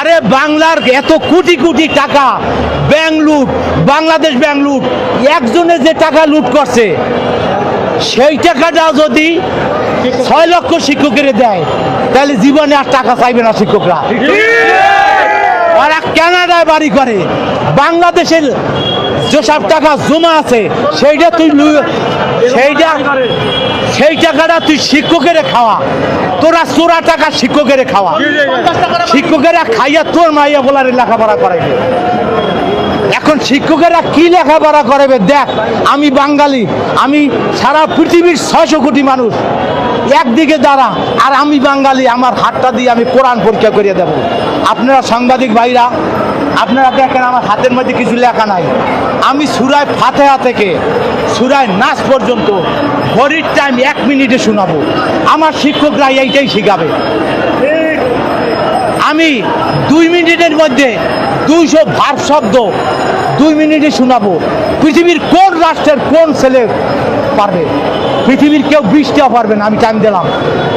আরে বাংলার এত কোটি কোটি টাকা ব্যাংক লুট বাংলাদেশ ব্যাংক লুট একজনে যে টাকা লুট করছে সেই টাকাটা যদি ছয় লক্ষ শিক্ষকের দেয় তাহলে জীবনে আর টাকা চাইবে না শিক্ষকরা। ওরা কানাডায় বাড়ি করে। বাংলাদেশের যেসব টাকা জমা আছে, সেইটা তুই সেইটা, সেই টাকাটা তুই শিক্ষকের খাওয়া। তোরা চোরা টাকা শিক্ষকের খাওয়া। শিক্ষকেরা খাইয়া তোর মাইয়া বলার লেখাপড়া করাইবে। এখন শিক্ষকেরা কি লেখাপড়া করাবে দেখ, আমি বাঙালি, আমি সারা পৃথিবীর ছয়শো কোটি মানুষ। একদিকে দাঁড়া, আর আমি বাঙালি, আমার হাতটা দিয়ে আমি কোরআন পরীক্ষা করিয়ে দেব। আপনারা সাংবাদিক ভাইরা, আপনারা দেখেন আমার হাতের মধ্যে কিছু লেখা নাই। আমি সুরায় ফাতেহা থেকে সুরায় নাচ পর্যন্ত ঘড়ির টাইম এক মিনিটে শোনাবো। আমার শিক্ষকরা এইটাই শিখাবে। আমি দুই মিনিটের মধ্যে দুইশো ভার শব্দ দুই মিনিটে শোনাবো। পৃথিবীর কোন রাষ্ট্রের কোন ছেলে পারবে। পৃথিবীর কেউ বিশটা পারবে না, আমি টাইম দিলাম।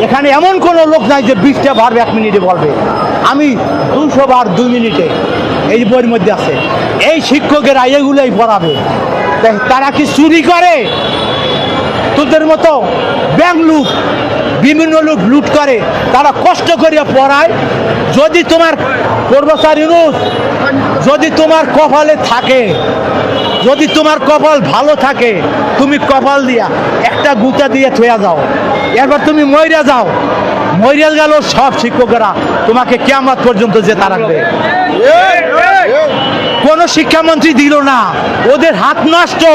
এখানে এমন কোনো লোক নাই যে বিশটা পারবে, এক মিনিটে বলবে আমি দুশো বার দুই মিনিটে এই বইয়ের মধ্যে আছে, এই শিক্ষকেরা এগুলোই পড়াবে। তারা কি চুরি করে? তোদের মতো ব্যাংক লুট, বিভিন্ন লোক লুট করে, তারা কষ্ট করে পড়ায়। যদি তোমার কর্মচারী যদি তোমার কপালে থাকে যদি তোমার কপাল ভালো থাকে, তুমি কপাল দিয়া একটা গুতা দিয়ে থুয়া যাও। এরপর তুমি মইরা যাও। মইরা গেল সব শিক্ষকেরা, তোমাকে কেমন পর্যন্ত জেতা রাখবে। কোনো শিক্ষামন্ত্রী দিল না। ওদের হাত নষ্ট।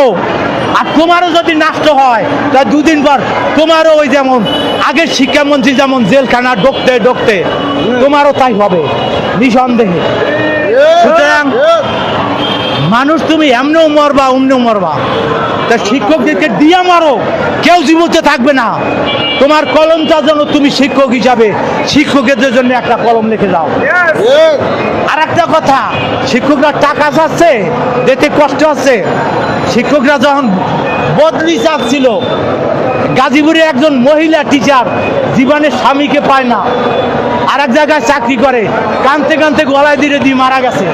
আর তোমারও যদি নষ্ট হয়, তা দুদিন পর তোমারও ওই যেমন, আগের শিক্ষামন্ত্রী যেমন জেলখানা ঢুকতে ঢুকতে তোমারও তাই হবে। নিঃসন্দেহে। সুতরাং মানুষ তুমি এমনিও মরবা, অমনিও মরবা। তা শিক্ষকদেরকে দিয়া মারো, কেউ জীবতে থাকবে না। তোমার কলমটা যেন তুমি শিক্ষক হিসাবে, শিক্ষকদের জন্য একটা কলম লিখে যাও আর একটা কথা, শিক্ষকরা টাকা চাচ্ছে দিতে কষ্ট আছে। শিক্ষকরা যখন বদলি চাচ্ছিল, গাজীপুরে একজন মহিলা টিচার জীবনে স্বামীকে পায় না। আর এক জায়গায় চাকরি করে কানতে কানতে গলায় দিয়ে দিয়ে মারা গেছে।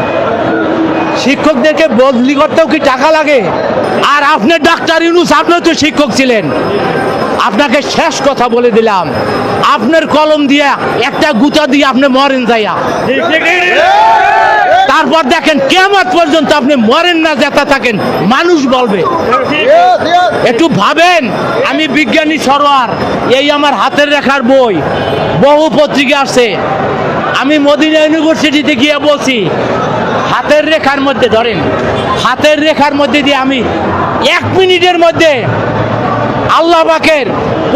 শিক্ষকদেরকে বদলি করতেও কি টাকা লাগে? আর আপনি ডাক্তার ইউনুস আপনিও তো শিক্ষক ছিলেন। আপনাকে শেষ কথা বলে দিলাম। আপনার কলম দিয়া একটা গুতা দিয়ে আপনি মরেন যাইয়া। তারপর দেখেন কেমন পর্যন্ত আপনি মরেন না, যেতে থাকেন। মানুষ বলবে। একটু ভাবেন, আমি বিজ্ঞানী সরোয়ার, এই আমার হাতের রেখার বই। বহু পত্রিকা আছে। আমি মদিনা ইউনিভার্সিটিতে গিয়ে বলছি হাতের রেখার মধ্যে ধরেন হাতের রেখার মধ্যে দিয়ে আমি এক মিনিটের মধ্যে আল্লাহ পাকের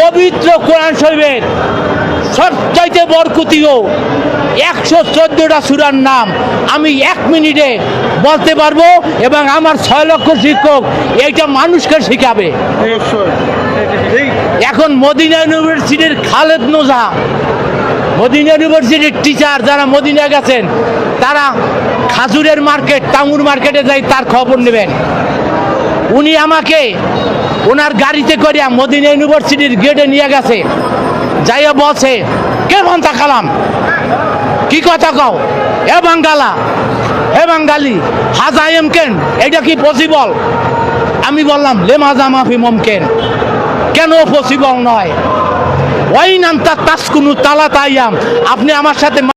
পবিত্র কোরআন শরীফের সবচাইতে বরকুতিও একশো চোদ্দটা সুরার নাম আমি এক মিনিটে বলতে পারব এবং আমার ছয় লক্ষ শিক্ষক এইটা মানুষকে শিখাবে। এখন মদিনা ইউনিভার্সিটির খালেদ নোজা মদিনা ইউনিভার্সিটির টিচার যারা মদিনা গেছেন, তারা খাজুরের মার্কেট, টাঙ্গুর মার্কেটে যাই তার খবর নেবেন। উনি আমাকে ওনার গাড়িতে করিয়া মদিনা ইউনিভার্সিটির গেটে নিয়ে গেছে। যাইয়া বলছে, কে ভান্তা কালাম? কি কথা কও? এ বাঙ্গালা হে বাঙ্গালি, হাজা এম কেন? এটা কি পসিবল আমি বললাম লেমাজা মাফি মমকেন। কেন পসিবল নয়? ওই আন্তা তাস তাসকুনু তালা তাইয়াম আপনি আমার সাথে